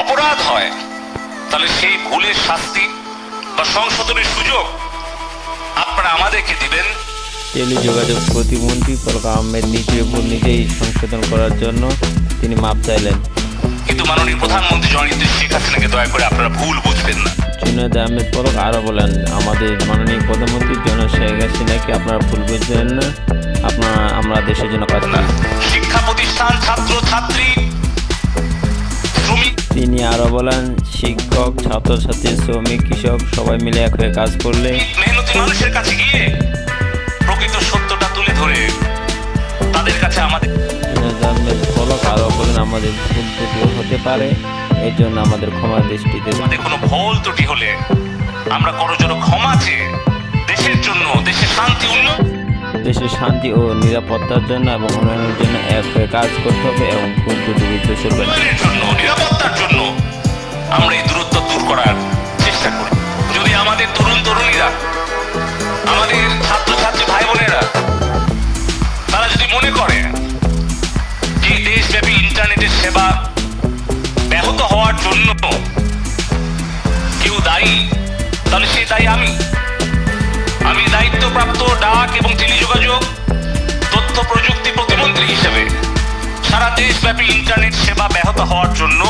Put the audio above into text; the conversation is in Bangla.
অপরাধ হয় তাহলে সেই ভুলের শাস্তি বা সংশোধনের সুযোগ আপনারা আমাদেরকে দিবেন। টেলিযোগাযোগ প্রতিমন্ত্রী তরকা আহমেদ নিজের ভুল নিজেই সংশোধন করার জন্য তিনি মাপ চাইলেন। কিন্তু মাননীয় প্রধানমন্ত্রী জননেত্রী শেখ হাসিনাকে দয়া করে আপনারা ভুল বুঝবেন না। জুনায়দ আহমেদ পলক আরও বলেন আমাদের মাননীয় প্রধানমন্ত্রী জন শেখ হাসিনাকে আপনারা ভুল বুঝবেন না। আপনারা আমরা দেশের জন্য কাজ না শিক্ষা প্রতিষ্ঠান ছাত্র ছাত্রী আরও বলেন শিক্ষক ছাত্রছাত্রী শ্রমিক কৃষক সবাই মিলে এক হয়ে কাজ করলে মেহনতি মানুষের কাছে গিয়ে প্রকৃত সত্যটা তুলে ধরে। তাদের কাছে আমাদের জুনায়দ আরও বলেন আমাদের ভুল ত্রুটিও হতে পারে। এই জন্য আমাদের ক্ষমা দৃষ্টিতে আমাদের কোনো ভুল ত্রুটি হলে আমরা করজোর ক্ষমা চেয়ে দেশের জন্য দেশের শান্তি উন্নয়ন দেশের শান্তি ও নিরাপত্তার জন্য এবং উন্নয়নের জন্য এক হয়ে কাজ করতে হবে এবং ভুল ত্রুটি চলবে না। দায়ী তাহলে সে দায়ী আমি। আমি দায়িত্বপ্রাপ্ত ডাক এবং টেলিযোগাযোগ, তথ্য প্রযুক্তি প্রতিমন্ত্রী হিসেবে সারা দেশব্যাপী ইন্টারনেট সেবা ব্যাহত হওয়ার জন্য